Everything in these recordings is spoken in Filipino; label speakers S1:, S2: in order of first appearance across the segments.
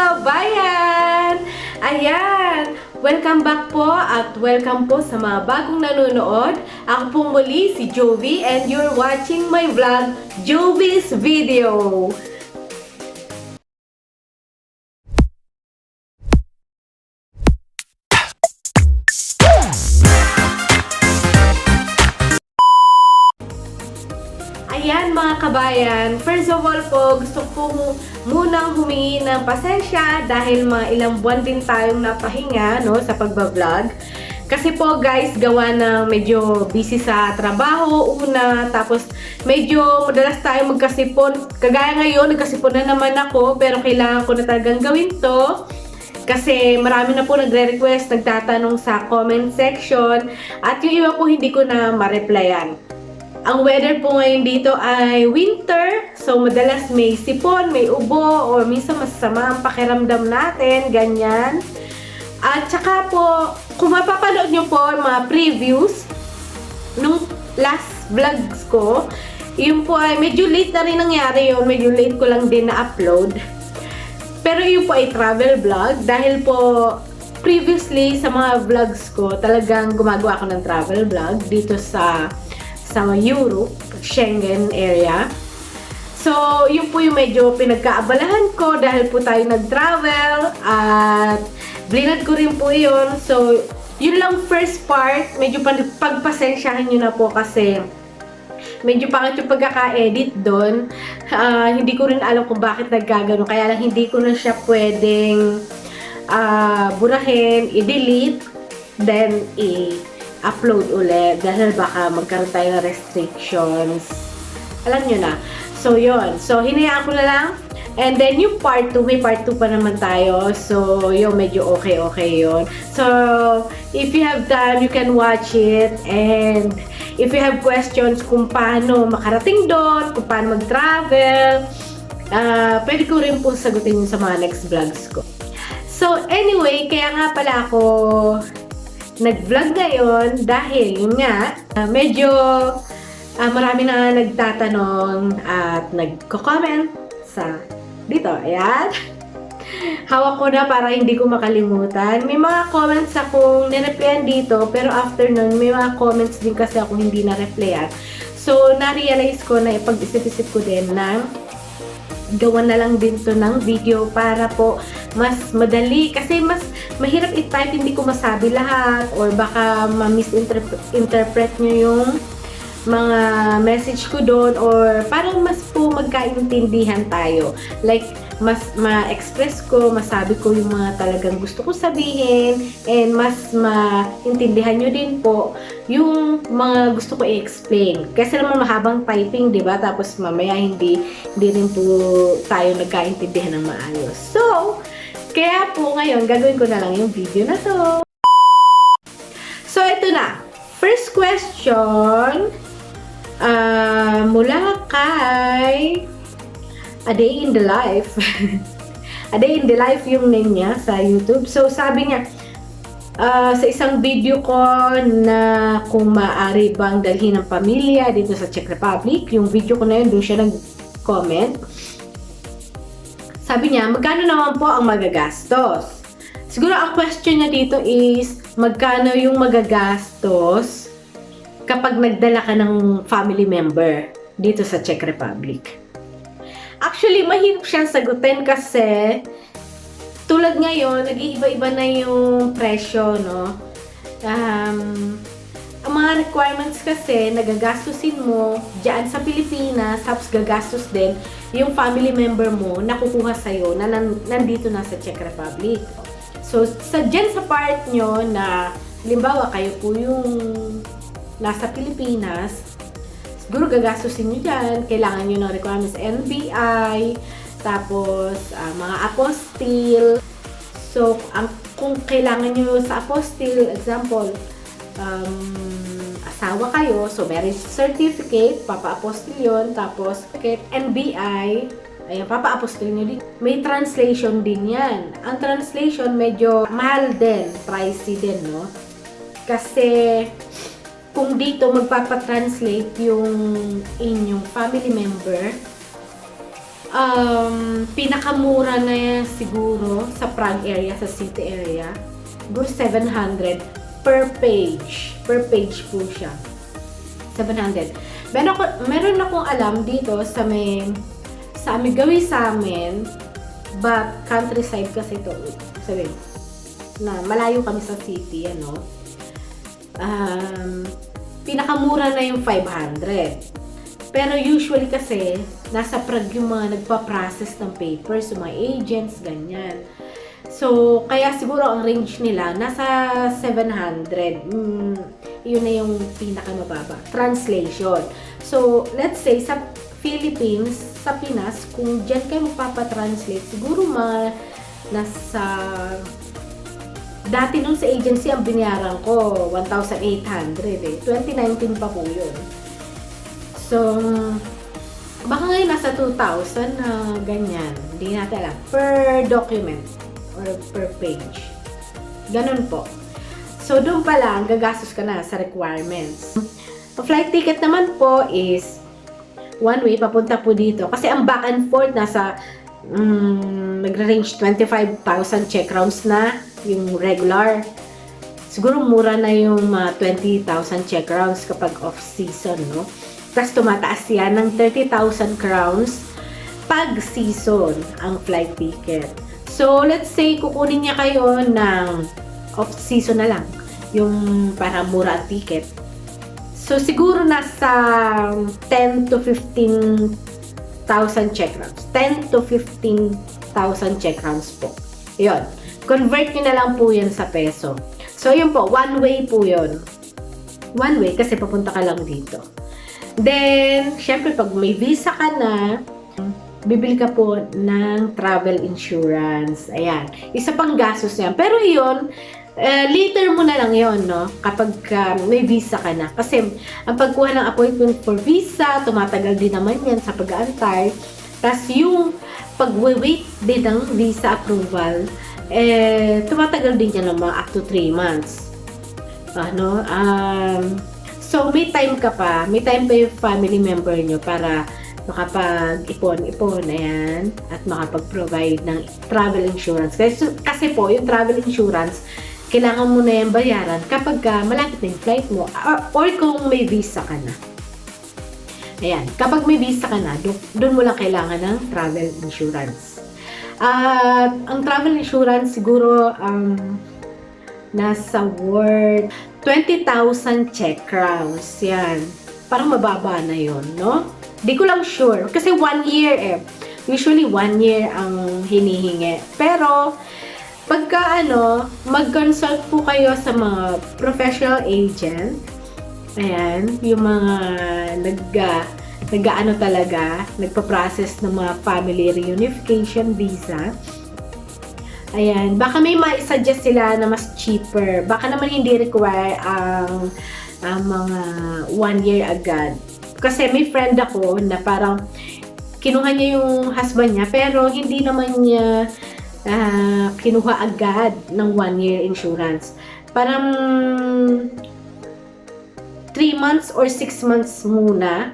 S1: kabayan! Ayan! Welcome back po at welcome po sa mga bagong nanonood. Ako po muli si Jovi and you're watching my vlog, Jovi's Video. Kabayan, first of all po, gusto ko mu- munang humingi ng pasensya dahil mga ilang buwan din tayong napahinga no, sa pagbablog. Kasi po guys, gawa na medyo busy sa trabaho una, tapos medyo madalas tayo magkasipon. Kagaya ngayon, nagkasipon na naman ako, pero kailangan ko na talagang gawin to. Kasi marami na po nagre-request, nagtatanong sa comment section, at yung iba po hindi ko na ma-replyan. Ang weather po dito ay winter. So, madalas may sipon, may ubo, or minsan masama ang pakiramdam natin, ganyan. At saka po, kung mapapanood nyo po mga previews nung last vlogs ko, yun po ay medyo late na rin nangyari yun. Medyo late ko lang din na-upload. Pero yun po ay travel vlog dahil po previously sa mga vlogs ko, talagang gumagawa ako ng travel vlog dito sa sa Europe, Schengen area. So, yun po yung medyo pinagkaabalahan ko dahil po tayo nag-travel at blinad ko rin po yun. So, yun lang first part. Medyo pag- pagpasensyahan nyo na po kasi medyo pangit yung pagkaka-edit doon. Ah, hindi ko rin alam kung bakit nagkagano. Kaya lang hindi ko na siya pwedeng ah, burahin, i-delete, then i-upload ulit. Dahil baka magkaroon tayo ng restrictions. Alam nyo na. So, yon So, hinayaan ko na lang. And then, yung part 2, may part 2 pa naman tayo. So, yung medyo okay-okay yon So, if you have time, you can watch it. And, if you have questions kung paano makarating doon, kung paano mag-travel, ah pwede ko rin po sagutin yun sa mga next vlogs ko. So, anyway, kaya nga pala ako nag-vlog ngayon dahil yun nga, ah, medyo ah, marami na nagtatanong at nagko-comment sa dito. Ayan. Hawak ko na para hindi ko makalimutan. May mga comments akong nireplyan dito, pero after nun, may mga comments din kasi ako hindi na-replyan. So, na-realize ko na ipag-isip-isip ko din na gawa na lang din to ng video para po mas madali. Kasi mas mahirap i-type hindi ko masabi lahat or baka ma-misinterpret nyo yung mga message ko doon or parang mas po magkaintindihan tayo. Like mas ma-express ko, masabi ko yung mga talagang gusto ko sabihin and mas maintindihan nyo din po yung mga gusto ko i-explain. Kasi naman mahabang typing, di ba? Tapos mamaya hindi, hindi rin po tayo nagkaintindihan ng maayos. So, kaya po ngayon, gagawin ko na lang yung video na to. So, ito na. First question, ah mula kay A Day in the Life. A Day in the Life yung name niya sa YouTube. So, sabi niya, ah, sa isang video ko na kung maaari bang dalhin ng pamilya dito sa Czech Republic, yung video ko na yun, doon siya nag-comment. Sabi niya, magkano naman po ang magagastos? Siguro ang question niya dito is, magkano yung magagastos kapag nagdala ka ng family member dito sa Czech Republic? Actually, mahirap siyang sagutin kasi tulad ngayon, nag-iiba-iba na yung presyo, no? Um, ang mga requirements kasi, nagagastusin mo dyan sa Pilipinas, tapos gagastos din yung family member mo na kukuha sa'yo na nan- nandito na sa Czech Republic. So, sa dyan sa part nyo na, limbawa, kayo po yung nasa Pilipinas, siguro gagastusin nyo dyan. Kailangan nyo ng requirements NBI, tapos ah, mga apostille. So, ang, kung kailangan nyo sa apostille, example, um, asawa kayo, so marriage certificate, papa-apostille yun, tapos certificate, NBI, ayan, papa-apostille nyo din. May translation din yan. Ang translation medyo mahal din, pricey din, no? Kasi, kung dito magpapatranslate yung inyong family member, um, pinakamura na siguro sa Prague area, sa city area. Siguro 700 per page. Per page po siya. 700. Meron, ako, meron akong alam dito sa may sa amin, gawin sa amin, but countryside kasi ito, sabi, na malayo kami sa city, ano, um, pinakamura na yung 500. Pero usually kasi, nasa Prague yung mga nagpa-process ng papers, yung mga agents, ganyan. So, kaya siguro ang range nila, nasa 700. Mm, yun na yung pinakamababa. Translation. So, let's say, sa Philippines, sa Pinas, kung dyan kayo magpapatranslate, siguro mga nasa Dati nung sa agency, ang binayaran ko, 1,800 eh. 2019 pa po yun. So, baka ngayon nasa 2,000 na ganyan. Hindi natin alam. Per document or per page. Ganun po. So, doon pa lang, gagastos ka na sa requirements. Ang flight ticket naman po is one way, papunta po dito. Kasi ang back and forth, nasa mm, nagre-range 25,000 check rounds na yung regular. Siguro mura na yung mga 20,000 check rounds kapag off-season, no? Tapos tumataas yan ng 30,000 crowns pag season ang flight ticket. So, let's say, kukunin niya kayo ng off-season na lang. Yung para mura ticket. So, siguro nasa 10 to 15,000 check rounds. 10 to 15,000 check rounds po. Yun. Convert nyo na lang po yun sa peso. So, yun po. One way po yun. One way kasi papunta ka lang dito. Then, syempre, pag may visa ka na, bibili ka po ng travel insurance. Ayan. Isa pang gastos yan. Pero yun, eh, later mo na lang yon no? Kapag ah, may visa ka na. Kasi, ang pagkuha ng appointment for visa, tumatagal din naman yan sa pag-aantay. Tapos, yung pag-wait din ng visa approval, eh, tumatagal din yan ng mga up to 3 months. Ano? Um, so, may time ka pa. May time pa yung family member nyo para makapag-ipon-ipon na yan at makapag-provide ng travel insurance. Kasi, kasi po, yung travel insurance, kailangan mo na yan bayaran kapag ka malapit na yung flight mo or, or kung may visa ka na. Ayan, kapag may visa ka na, do- doon mo lang kailangan ng travel insurance. At ang travel insurance siguro um, nasa worth 20,000 check crowns. Yan. Parang mababa na yon no? Di ko lang sure. Kasi one year eh. Usually one year ang hinihingi. Pero, pagka ano, mag-consult po kayo sa mga professional agent. Ayan, yung mga nag nag-ano talaga, nagpa-process ng mga family reunification visa. Ayan, baka may ma-suggest sila na mas cheaper. Baka naman hindi require ang ang mga one year agad. Kasi may friend ako na parang kinuha niya yung husband niya pero hindi naman niya ah, kinuha agad ng one year insurance. Parang 3 months or 6 months muna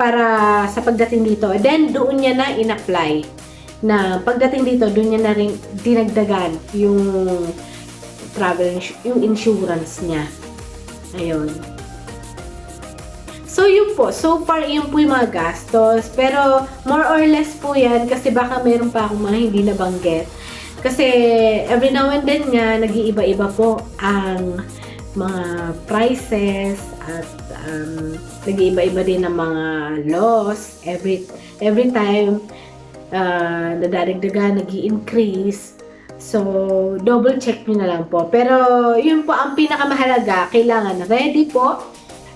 S1: para sa pagdating dito. Then, doon niya na in-apply na pagdating dito, doon niya na rin dinagdagan yung travel, yung insurance niya. Ayun. So, yun po. So far, yun po yung mga gastos. Pero, more or less po yan kasi baka meron pa akong mga hindi nabanggit. Kasi, every now and then nga, nag-iiba-iba po ang mga prices at um, nag-iiba-iba din ang mga laws. Every, every time, uh, nadaragdagan, nag increase So, double check nyo na lang po. Pero, yun po ang pinakamahalaga. Kailangan ready po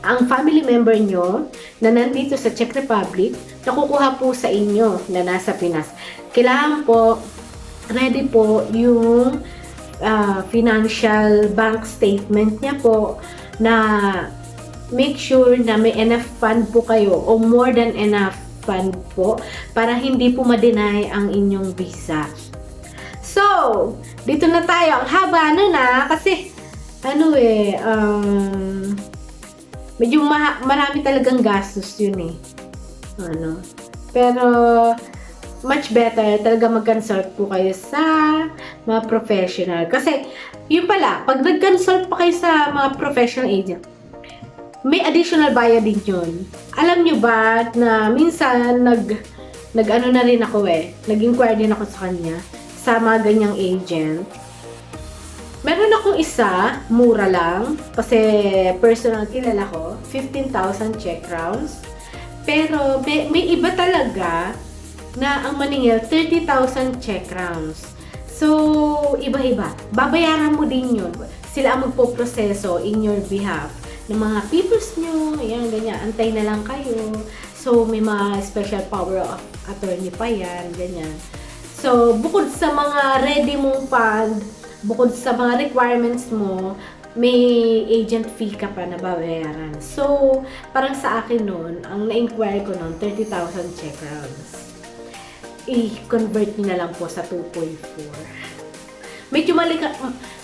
S1: ang family member nyo na nandito sa Czech Republic na kukuha po sa inyo na nasa Pinas. Kailangan po ready po yung ah, financial bank statement niya po na make sure na may enough fund po kayo o more than enough fund po para hindi po ma-deny ang inyong visa. So, dito na tayo. Ang haba na na kasi ano eh, um, medyo maha- marami talagang gastos yun eh. Ano. Pero, much better talaga mag-consult po kayo sa mga professional. Kasi, yun pala, pag nag-consult pa kayo sa mga professional agent, may additional bayad din yun. Alam nyo ba na minsan nag, nag ano na rin ako eh, nag-inquire din ako sa kanya sa mga ganyang agent. Meron akong isa, mura lang, kasi personal kilala ko, 15,000 check rounds. Pero may, may iba talaga na ang maningil 30,000 check rounds. So, iba-iba. Babayaran mo din yun. Sila ang magpo-proseso in your behalf ng mga papers nyo, yan, ganyan. Antay na lang kayo. So, may mga special power of attorney pa yan, ganyan. So, bukod sa mga ready mong fund, bukod sa mga requirements mo, may agent fee ka pa na babayaran. So, parang sa akin noon, ang na-inquire ko noon, 30,000 check rounds. I-convert nyo na lang po sa 2.4. Medyo malaki,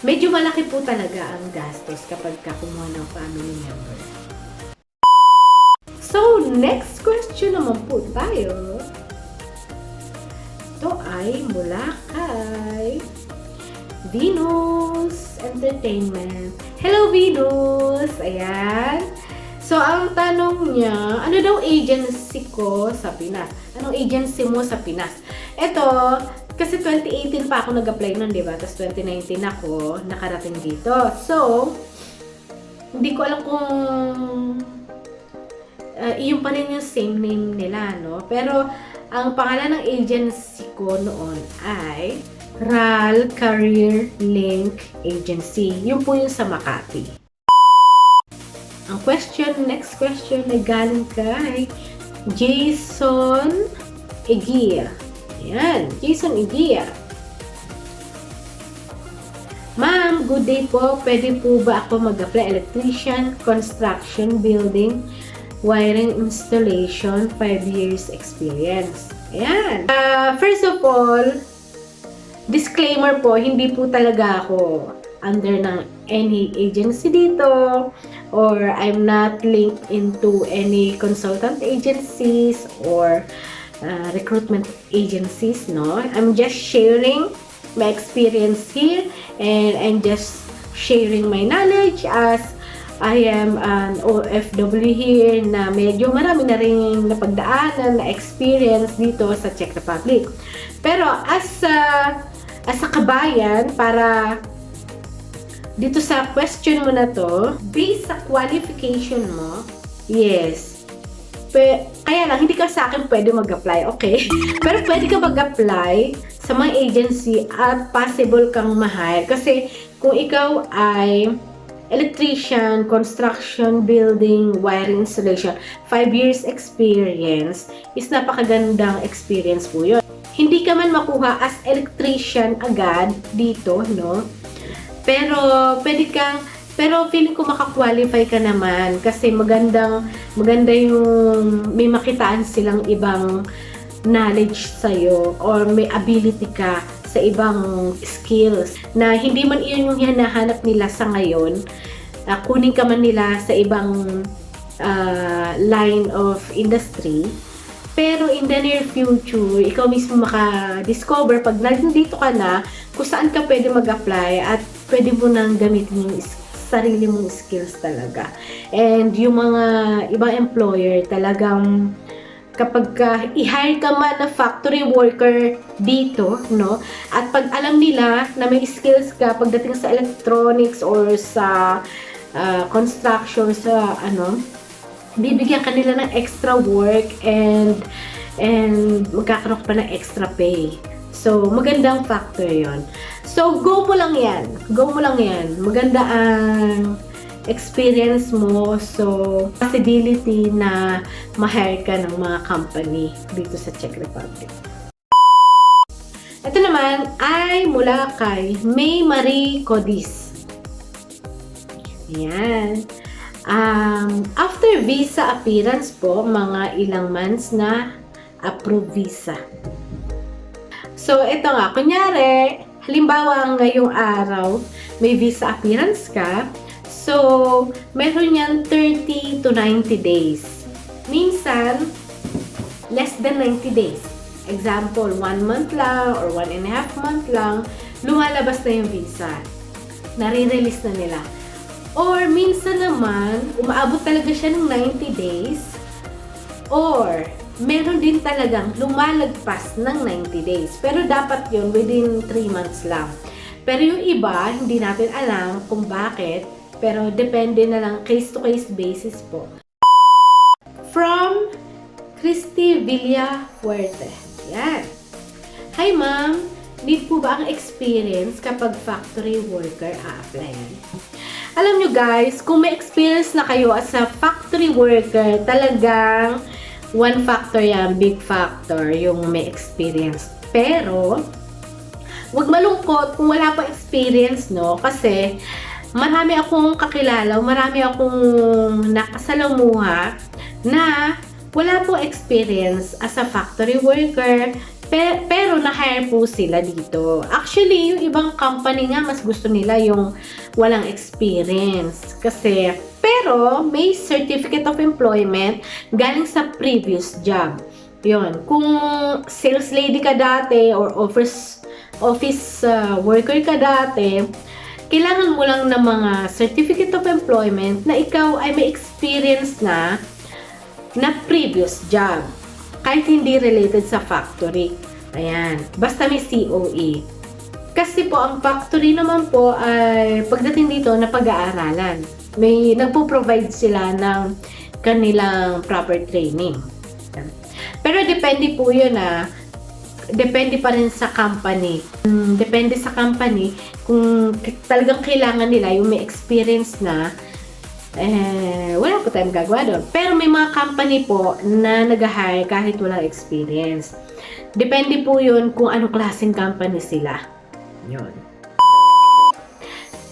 S1: medyo malaki po talaga ang gastos kapag ka kumuha ng family member. So, next question naman po tayo. Ito ay mula kay Venus Entertainment. Hello, Venus! Ayan. So, ang tanong niya, ano daw agency ko sa Pinas? Anong agency mo sa Pinas? Ito, kasi 2018 pa ako nag-apply nun, di ba? Tapos 2019 ako nakarating dito. So, hindi ko alam kung uh, yun pa rin yung same name nila, no? Pero, ang pangalan ng agency ko noon ay RAL Career Link Agency. Yun po yung sa Makati. Ang question, next question ay galing kay Jason Egia. Ayan, Jason Egia. Ma'am, good day po. Pwede po ba ako mag-apply electrician, construction, building, wiring installation, 5 years experience. Ayan. Uh, first of all, disclaimer po, hindi po talaga ako under ng any agency dito or I'm not linked into any consultant agencies or uh, recruitment agencies, no? I'm just sharing my experience here and I'm just sharing my knowledge as I am an OFW here na medyo marami na rin napagdaanan na experience dito sa Czech Republic. Pero as a, as a kabayan, para dito sa question mo na to, based sa qualification mo, yes. Pe, kaya lang, hindi ka sa akin pwede mag-apply, okay? Pero pwede ka mag-apply sa mga agency at possible kang ma-hire. Kasi kung ikaw ay electrician, construction, building, wiring installation, 5 years experience is napakagandang experience po yun. Hindi ka man makuha as electrician agad dito, no? Pero pwede kang pero feeling ko makakwalify ka naman kasi magandang maganda yung may makitaan silang ibang knowledge sa'yo or may ability ka sa ibang skills na hindi man iyon yung hinahanap nila sa ngayon. Uh, kunin ka man nila sa ibang uh, line of industry. Pero in the near future, ikaw mismo maka-discover pag nandito ka na kung saan ka pwede mag-apply at pwede mo nang gamitin yung sarili mong skills talaga. And yung mga ibang employer talagang kapag ka i-hire ka man na factory worker dito, no? At pag alam nila na may skills ka pagdating sa electronics or sa uh, construction sa ano, bibigyan ka nila ng extra work and and magkakaroon pa ng extra pay. So, magandang factor yon. So, go mo lang yan. Go mo lang yan. Maganda ang experience mo. So, possibility na ma-hire ka ng mga company dito sa Czech Republic. Ito naman ay mula kay May Marie Codis. Ayan. Um, after visa appearance po, mga ilang months na approve visa. So, ito nga, kunyari, halimbawa ngayong araw, may visa appearance ka, so, meron yan 30 to 90 days. Minsan, less than 90 days. example, one month lang or one and a half month lang, lumalabas na yung visa. Nare-release na nila. Or minsan naman, umaabot talaga siya ng 90 days. Or, meron din talagang lumalagpas ng 90 days. Pero dapat yun within 3 months lang. Pero yung iba, hindi natin alam kung bakit. Pero depende na lang case-to-case basis po. From Christy Villa Fuerte. Yan. Hi ma'am, need po ba ang experience kapag factory worker a-applyan? Alam nyo guys, kung may experience na kayo as a factory worker, talagang one factor yan, big factor, yung may experience. Pero, wag malungkot kung wala pa experience, no? Kasi, marami akong kakilala, marami akong nakasalamuha na wala po experience as a factory worker, pe- pero na-hire po sila dito. Actually, yung ibang company nga, mas gusto nila yung walang experience. Kasi, pero may certificate of employment galing sa previous job. Yun. Kung sales lady ka dati or office office uh, worker ka dati, kailangan mo lang ng mga certificate of employment na ikaw ay may experience na na previous job. Kahit hindi related sa factory. Ayan. Basta may COE. Kasi po, ang factory naman po ay pagdating dito na pag-aaralan. May nagpo-provide sila ng kanilang proper training. Pero depende po yun ah. Depende pa rin sa company. Mm, Depende sa company kung talagang kailangan nila yung may experience na eh, wala po tayong gagawa doon. Pero may mga company po na nag-hire kahit walang experience. Depende po yun kung anong klaseng company sila. Yun.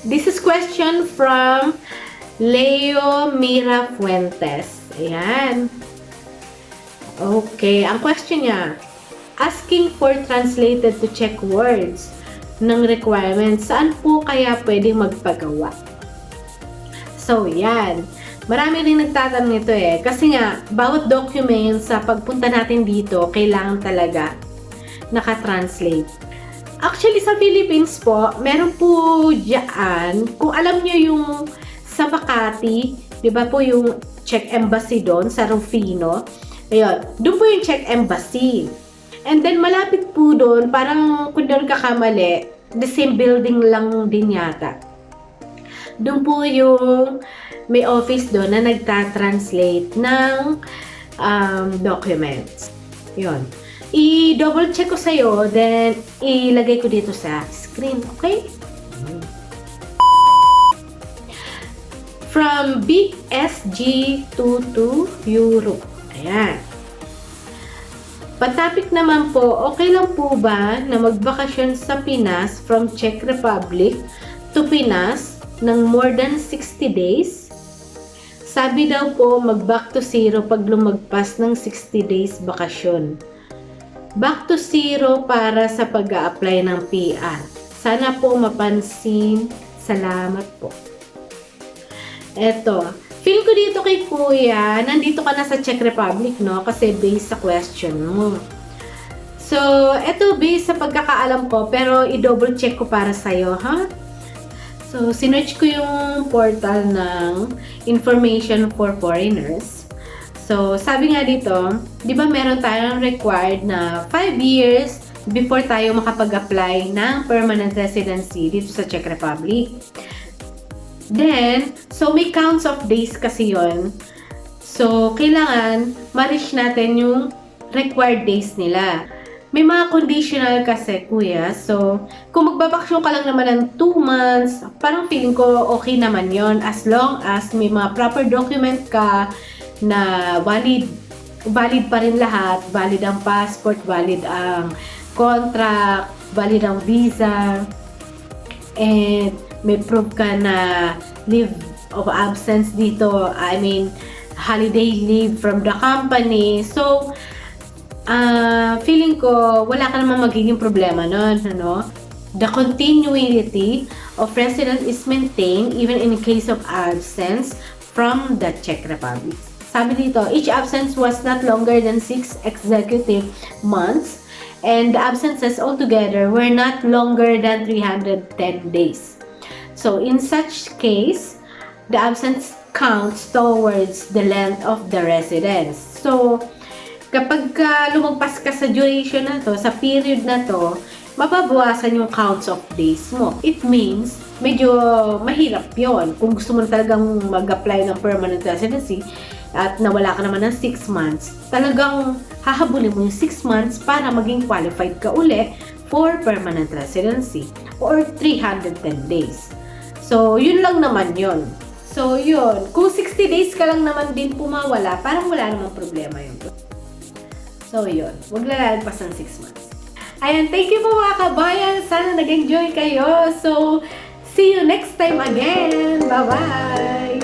S1: This is question from Leo Mira Fuentes. Ayan. Okay, ang question niya, asking for translated to check words ng requirements, saan po kaya pwedeng magpagawa? So, yan. Marami rin nagtatanong ito eh. Kasi nga, bawat document sa pagpunta natin dito, kailangan talaga nakatranslate. Actually, sa Philippines po, meron po dyan, kung alam nyo yung sa Makati, di ba po yung Czech Embassy doon, sa Rufino, ayun, doon po yung Czech Embassy. And then, malapit po doon, parang kung doon kakamali, the same building lang din yata. Doon po yung may office doon na nagta-translate ng um, documents. Yun. I-double check ko sa'yo, then ilagay ko dito sa screen, okay? From BSG22 Europe. Ayan. Patapik naman po, okay lang po ba na magbakasyon sa Pinas from Czech Republic to Pinas ng more than 60 days? Sabi daw po, mag-back to zero pag lumagpas ng 60 days bakasyon. Back to zero para sa pag apply ng PR. Sana po mapansin. Salamat po. Eto, feel ko dito kay Kuya, nandito ka na sa Czech Republic, no? Kasi based sa question mo. So, eto based sa pagkakaalam ko, pero i-double check ko para sa'yo, ha? So, sinerch ko yung portal ng Information for Foreigners. So, sabi nga dito, di ba meron tayong required na 5 years before tayo makapag-apply ng permanent residency dito sa Czech Republic. Then, so may counts of days kasi yon. So, kailangan ma-reach natin yung required days nila. May mga conditional kasi, kuya. So, kung magbabaksyon ka lang naman ng 2 months, parang feeling ko okay naman yon as long as may mga proper document ka na valid valid pa rin lahat. Valid ang passport, valid ang contract, valid ang visa, and may proof ka na leave of absence dito. I mean, holiday leave from the company. So, ah feeling ko, wala ka naman magiging problema nun, ano? The continuity of residence is maintained even in case of absence from the Czech Republic. sabi dito, each absence was not longer than 6 executive months and the absences altogether were not longer than 310 days. So, in such case, the absence counts towards the length of the residence. So, kapag ka lumagpas ka sa duration na to, sa period na to, mababawasan yung counts of days mo. It means, medyo mahirap yon Kung gusto mo na talagang mag-apply ng permanent residency, at nawala ka naman ng 6 months, talagang hahabulin mo yung 6 months para maging qualified ka uli for permanent residency or 310 days. So, yun lang naman yun. So, yun. Kung 60 days ka lang naman din pumawala, parang wala namang problema yun. So, yun. Huwag lalagpas ng 6 months. Ayan, thank you po mga kabayan. Sana nag-enjoy kayo. So, see you next time again. Bye-bye!